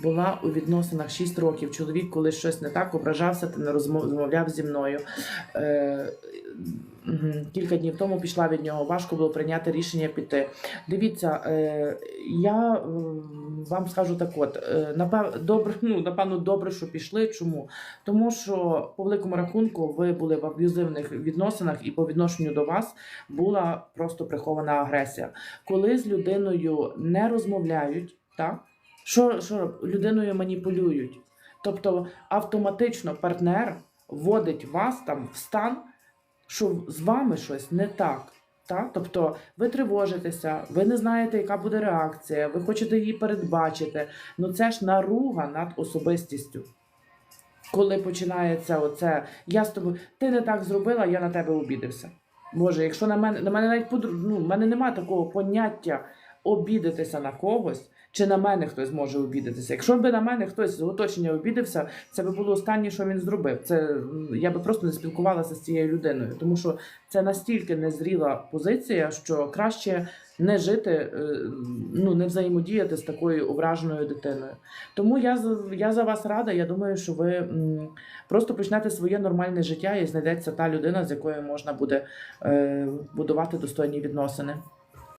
була у відносинах 6 років. Чоловік, коли щось не так, ображався та не розмовляв зі мною. Е, Кілька днів тому пішла від нього. Важко було прийняти рішення піти. Дивіться, е, я вам скажу так: от е, напев, добре, ну напевно, добре, що пішли. Чому? Тому що по великому рахунку ви були в аб'юзивних відносинах, і по відношенню до вас була просто прихована агресія. Коли з людиною не розмовляють, так що, що людиною маніпулюють? Тобто автоматично партнер вводить вас там в стан, що з вами щось не так. Так? Тобто ви тривожитеся, ви не знаєте, яка буде реакція, ви хочете її передбачити. Ну це ж наруга над особистістю. Коли починається оце, я з тобою, ти не так зробила, я на тебе обідався. Боже, якщо на мене, на мене навіть ну, в мене немає такого поняття обідатися на когось, чи на мене хтось може обідатися. Якщо б на мене хтось з оточення обідався, це би було останнє, що він зробив. Це я би просто не спілкувалася з цією людиною, тому що це настільки незріла позиція, що краще не жити, е, ну не взаємодіяти з такою ображеною дитиною. Тому я я за вас рада. Я думаю, що ви просто почнете своє нормальне життя і знайдеться та людина, з якою можна буде е, будувати достойні відносини.